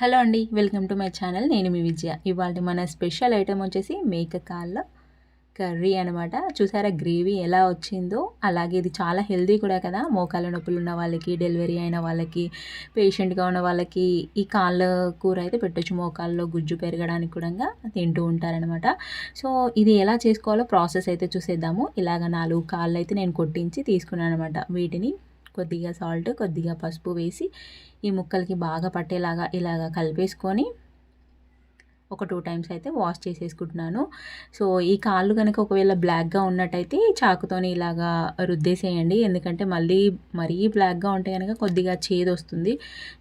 Hello అండి welcome to my channel. నేను మీ విజయ. ఇవాళ మన స్పెషల్ ఐటెం వచ్చేసి మేక కాళ్ళ కర్రీ అనమాట చూసారా గ్రేవీ ఎలా వచ్చిందో? అలాగే ఇది చాలా హెల్దీ కూడా కదా. మోకాళ్ళ నొప్పులు ఉన్న వాళ్ళకి డెలివరీ అయిన వాళ్ళకి పేషెంట్గా ఉన్న వాళ్ళకి ఈ కాళ్ళ కూర అయితే పెట్టచ్చు. మోకాళ్ళలో గుజ్జు పెరగడానికి కూడా తింటూ ఉంటారనమాట సో ఇది ఎలా చేసుకోవాలో ప్రాసెస్ అయితే చూసేద్దాము. ఇలాగ నాలుగు కాళ్ళు అయితే నేను కొట్టించి తీసుకున్నాను అనమాట వీటిని కొద్దిగా సాల్ట్ కొద్దిగా పసుపు వేసి ఈ ముక్కలకి బాగా పట్టేలాగా ఇలాగ కలిపేసుకొని ఒక టూ టైమ్స్ అయితే వాష్ చేసేసుకుంటున్నాను. సో ఈ కాళ్ళు కనుక ఒకవేళ బ్లాక్గా ఉన్నట్టయితే చాకుతోని ఇలాగా రుద్దేసేయండి. ఎందుకంటే మళ్ళీ మరీ బ్లాక్గా ఉంటే కనుక కొద్దిగా చేదు వస్తుంది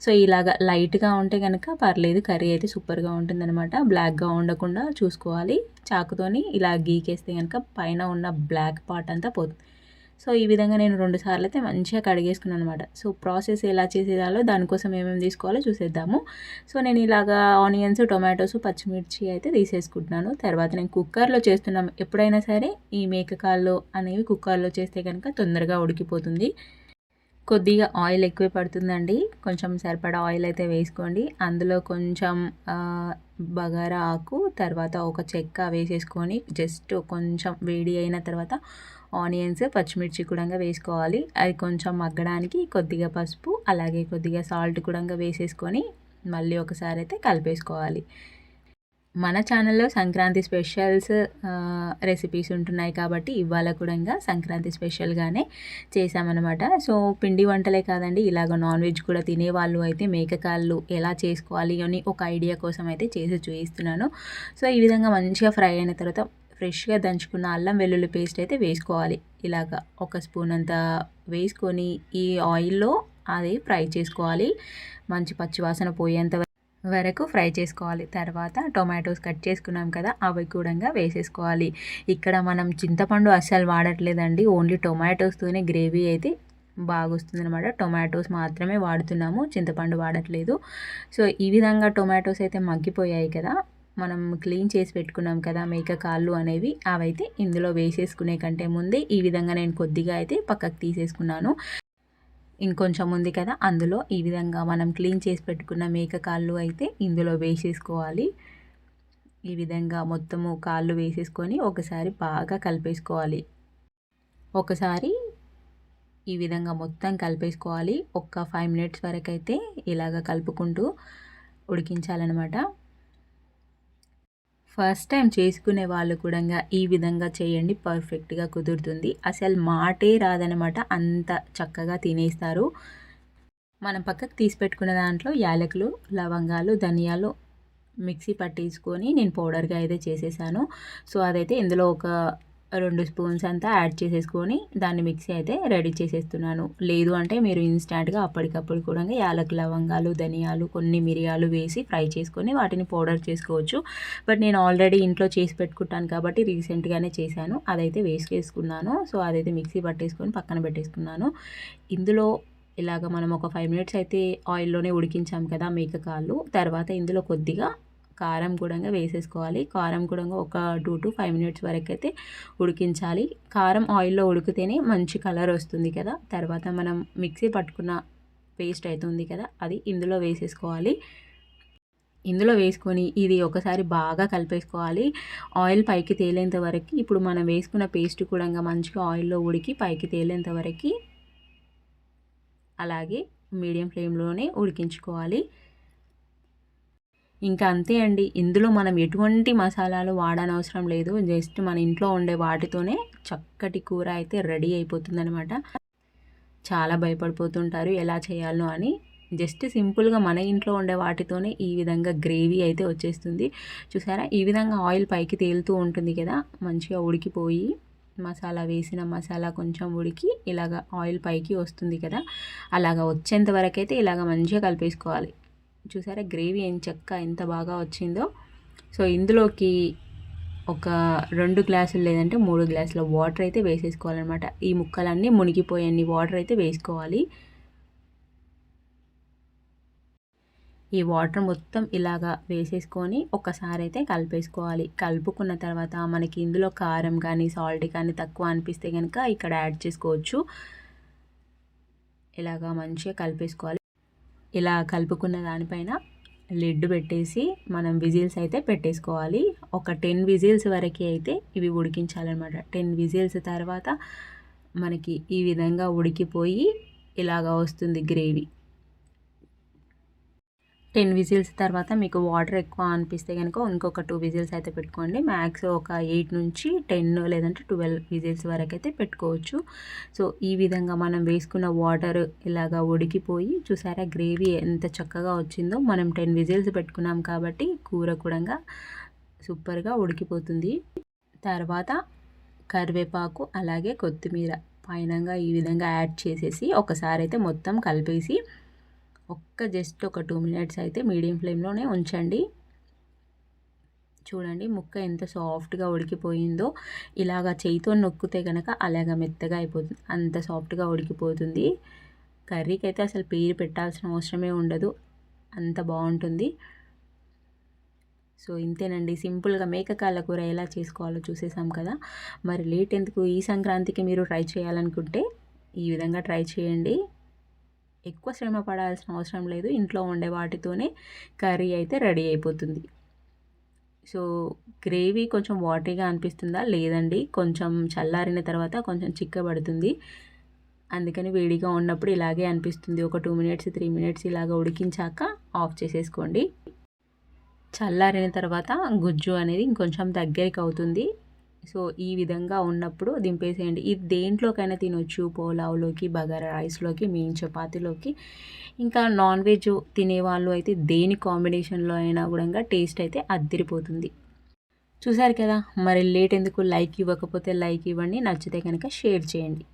సో ఇలాగ లైట్గా ఉంటే కనుక పర్లేదు కర్రీ అయితే సూపర్గా ఉంటుందన్నమాట. బ్లాక్గా ఉండకుండా చూసుకోవాలి. చాకుతోని ఇలా గీకేస్తే కనుక పైన ఉన్న బ్లాక్ పార్ట్ అంతా పోతుంది. సో ఈ విధంగా నేను రెండు సార్లు అయితే మంచిగా కడిగేసుకున్నాను అనమాట సో ప్రాసెస్ ఎలా చేసేదాలో దానికోసం ఏమేమి తీసుకోవాలో చూసేద్దాము. సో నేను ఇలాగా ఆనియన్స్ టొమాటోస్ పచ్చిమిర్చి అయితే తీసేసుకుంటున్నాను. తర్వాత నేను కుక్కర్లో చేస్తున్నాం ఎప్పుడైనా సరే ఈ మేకకాళ్ళు అనేవి కుక్కర్లో చేస్తే కనుక తొందరగా ఉడికిపోతుంది. కొద్దిగా ఆయిల్ ఎక్కువే పడుతుందండి. కొంచెం సరిపడా ఆయిల్ అయితే వేసుకోండి. అందులో కొంచెం బగారా ఆకు తర్వాత ఒక చెక్క వేసేసుకొని జస్ట్ కొంచెం వేడి అయిన తర్వాత ఆనియన్స్ పచ్చిమిర్చి కూడా వేసుకోవాలి. అది కొంచెం మగ్గడానికి కొద్దిగా పసుపు అలాగే కొద్దిగా సాల్ట్ కూడా వేసేసుకొని మళ్ళీ ఒకసారి అయితే కలిపేసుకోవాలి. మన ఛానల్లో సంక్రాంతి స్పెషల్స్ రెసిపీస్ ఉంటున్నాయి కాబట్టి ఇవాళ కూడా సంక్రాంతి స్పెషల్గానే చేసామన్నమాట సో పిండి వంటలే కాదండి ఇలాగ నాన్ వెజ్ కూడా తినేవాళ్ళు అయితే మేకకాళ్ళు ఎలా చేసుకోవాలి అని ఒక ఐడియా కోసం అయితే చేసి చూపిస్తున్నాను. సో ఈ విధంగా మంచిగా ఫ్రై అయిన తర్వాత ఫ్రెష్గా దంచుకున్న అల్లం వెల్లుల్లి పేస్ట్ అయితే వేసుకోవాలి. ఇలాగ ఒక స్పూన్ అంత వేసుకొని ఈ ఆయిల్లో అది ఫ్రై చేసుకోవాలి. మంచి పచ్చివాసన పోయేంత వరకు ఫ్రై చేసుకోవాలి. తర్వాత టొమాటోస్ కట్ చేసుకున్నాం కదా అవి కూడా వేసేసుకోవాలి. ఇక్కడ మనం చింతపండు అస్సలు వాడట్లేదండి. ఓన్లీ టొమాటోస్తోనే గ్రేవీ అయితే బాగొస్తుంది అనమాట టొమాటోస్ మాత్రమే వాడుతున్నాము చింతపండు వాడట్లేదు. సో ఈ విధంగా టొమాటోస్ అయితే మగ్గిపోయాయి కదా మనం క్లీన్ చేసి పెట్టుకున్నాం కదా మేక కాళ్ళు అనేవి అవైతే ఇందులో వేసేసుకునే కంటే ముందే ఈ విధంగా నేను కొద్దిగా అయితే పక్కకు తీసేసుకున్నాను. ఇంకొంచెం ఉంది కదా అందులో ఈ విధంగా మనం క్లీన్ చేసి పెట్టుకున్న మేక కాళ్ళు అయితే ఇందులో వేసేసుకోవాలి. ఈ విధంగా మొత్తము కాళ్ళు వేసేసుకొని ఒకసారి బాగా కలిపేసుకోవాలి. ఒకసారి ఈ విధంగా మొత్తం కలిపేసుకోవాలి. ఒక్క ఫైవ్ మినిట్స్ వరకు అయితే ఇలాగ కలుపుకుంటూ ఉడికించాలన్నమాట. ఫస్ట్ టైం చేసుకునే వాళ్ళు కూడా ఈ విధంగా చేయండి పర్ఫెక్ట్గా కుదురుతుంది. అసలు మాటే రాదనమాట అంత చక్కగా తినేస్తారు. మనం పక్కకు తీసి పెట్టుకున్న దాంట్లో యాలకులు లవంగాలు ధనియాలు మిక్సీ పట్టేసుకొని నేను పౌడర్గా అయితే చేసేసాను. సో అదైతే ఇందులో ఒక రెండు స్పూన్స్ అంతా యాడ్ చేసేసుకొని దాన్ని మిక్సీ అయితే రెడీ చేసేస్తున్నాను. లేదు అంటే మీరు ఇన్స్టాంట్గా అప్పటికప్పుడు కూడా యాలక్ లవంగాలు ధనియాలు కొన్ని మిరియాలు వేసి ఫ్రై చేసుకొని వాటిని పౌడర్ చేసుకోవచ్చు. బట్ నేను ఆల్రెడీ ఇంట్లో చేసి పెట్టుకుంటాను కాబట్టి రీసెంట్గానే చేశాను. అదైతే వేసుకేసుకున్నాను సో అదైతే మిక్సీ పట్టేసుకొని పక్కన పెట్టేసుకున్నాను. ఇందులో ఇలాగ మనం ఒక ఫైవ్ మినిట్స్ అయితే ఆయిల్లోనే ఉడికించాం కదా మేక కాళ్ళు. తర్వాత ఇందులో కొద్దిగా కారం కూడా వేసేసుకోవాలి. కారం కూడా ఒక టూ టు ఫైవ్ మినిట్స్ వరకు అయితే ఉడికించాలి. కారం ఆయిల్లో ఉడికితేనే మంచి కలర్ వస్తుంది కదా. తర్వాత మనం మిక్సీ పట్టుకున్న పేస్ట్ అవుతుంది కదా అది ఇందులో వేసేసుకోవాలి. ఇందులో వేసుకొని ఇది ఒకసారి బాగా కలిపేసుకోవాలి. ఆయిల్ పైకి తేలేంత వరకు ఇప్పుడు మనం వేసుకున్న పేస్ట్ కూడా మంచిగా ఆయిల్లో ఉడికి పైకి తేలేంత వరకు అలాగే మీడియం ఫ్లేమ్లోనే ఉడికించుకోవాలి. ఇంకా అంతే అండి. ఇందులో మనం ఎటువంటి మసాలాలు వాడనవసరం లేదు. జస్ట్ మన ఇంట్లో ఉండే వాటితోనే చక్కటి కూర అయితే రెడీ అయిపోతుందనమాట చాలా భయపడిపోతుంటారు ఎలా చేయాలో అని. జస్ట్ సింపుల్గా మన ఇంట్లో ఉండే వాటితోనే ఈ విధంగా గ్రేవీ అయితే వచ్చేస్తుంది. చూసారా? ఈ విధంగా ఆయిల్ పైకి తేలుతూ ఉంటుంది కదా? మంచిగా ఉడికిపోయి మసాలా వేసిన మసాలా కొంచెం ఉడికి ఇలాగ ఆయిల్ పైకి వస్తుంది కదా? అలాగ వచ్చేంత వరకు అయితే ఇలాగ మంచిగా కలిపేసుకోవాలి. చూసారా? గ్రేవీ ఏం చెక్క ఎంత బాగా వచ్చిందో. సో ఇందులోకి ఒక రెండు గ్లాసులు లేదంటే మూడు గ్లాసుల వాటర్ అయితే వేసేసుకోవాలన్నమాట. ఈ ముక్కలన్నీ మునిగిపోయన్ని వాటర్ అయితే వేసుకోవాలి. ఈ వాటర్ మొత్తం ఇలాగా వేసేసుకొని ఒకసారి అయితే కలిపేసుకోవాలి. కలుపుకున్న తర్వాత మనకి ఇందులో కారం కానీ సాల్ట్ కానీ తక్కువ అనిపిస్తే కనుక ఇక్కడ యాడ్ చేసుకోవచ్చు. ఇలాగా మంచిగా కలిపేసుకోవాలి. ఇలా కలుపుకున్న దానిపైన లిడ్ పెట్టేసి మనం విజిల్స్ అయితే పెట్టేసుకోవాలి. ఒక టెన్ విజిల్స్ వరకే అయితే ఇవి ఉడికించాలన్నమాట. టెన్ విజిల్స్ తర్వాత మనకి ఈ విధంగా ఉడికిపోయి ఇలాగా వస్తుంది గ్రేవీ. టెన్ విజిల్స్ తర్వాత మీకు వాటర్ ఎక్కువ అనిపిస్తే కనుక ఇంకొక టూ విజిల్స్ అయితే పెట్టుకోండి. మ్యాక్స్ ఒక ఎయిట్ నుంచి టెన్ లేదంటే ట్వెల్వ్ విజిల్స్ వరకు అయితే పెట్టుకోవచ్చు. సో ఈ విధంగా మనం వేసుకున్న వాటర్ ఇలాగా ఉడికిపోయి చూసారా గ్రేవీ ఎంత చక్కగా వచ్చిందో. మనం టెన్ విజిల్స్ పెట్టుకున్నాం కాబట్టి కూర కూడా సూపర్గా ఉడికిపోతుంది. తర్వాత కరివేపాకు అలాగే కొత్తిమీర పైనంగా ఈ విధంగా యాడ్ చేసేసి ఒకసారి అయితే మొత్తం కలిపేసి ఒక్క జస్ట్ ఒక టూ మినిట్స్ అయితే మీడియం ఫ్లేమ్లోనే ఉంచండి. చూడండి ముక్క ఎంత సాఫ్ట్గా ఉడికిపోయిందో. ఇలాగా చేయితో నొక్కితే కనుక అలాగ మెత్తగా అయిపోతుంది. అంత సాఫ్ట్గా ఉడికిపోతుంది. కర్రీకి అయితే అసలు పేరు పెట్టాల్సిన అవసరమే ఉండదు. అంత బాగుంటుంది. సో ఇంతేనండి. సింపుల్గా మేకకాళ్ళ కూర ఎలా చేసుకోవాలో చూసేసాం కదా. మరి లేట్ ఎందుకు? ఈ సంక్రాంతికి మీరు ట్రై చేయాలనుకుంటే ఈ విధంగా ట్రై చేయండి. ఎక్కువ శ్రమ పడాల్సిన అవసరం లేదు. ఇంట్లో ఉండే వాటితోనే కర్రీ అయితే రెడీ అయిపోతుంది. సో గ్రేవీ కొంచెం వాటరీగా అనిపిస్తుందా? లేదండి. కొంచెం చల్లారిన తర్వాత కొంచెం చిక్కబడుతుంది. అందుకని వేడిగా ఉన్నప్పుడు ఇలాగే అనిపిస్తుంది. ఒక టూ మినిట్స్ త్రీ మినిట్స్ ఇలాగ ఉడికించాక ఆఫ్ చేసేసుకోండి. చల్లారిన తర్వాత గుజ్జు అనేది ఇంకొంచెం దగ్గరికి అవుతుంది. సో ఈ విధంగా ఉన్నప్పుడు దింపేసేయండి. ఇది దేంట్లోకైనా తినొచ్చు. పోలావ్లోకి బగారా రైస్లోకి మెయిన్ చపాతీలోకి. ఇంకా నాన్ వెజ్ తినేవాళ్ళు అయితే దేని కాంబినేషన్లో అయినా కూడా టేస్ట్ అయితే అద్దిరిపోతుంది. చూసారు కదా మరి లేట్ ఎందుకు? లైక్ ఇవ్వకపోతే లైక్ ఇవ్వండి. నచ్చితే కనుక షేర్ చేయండి.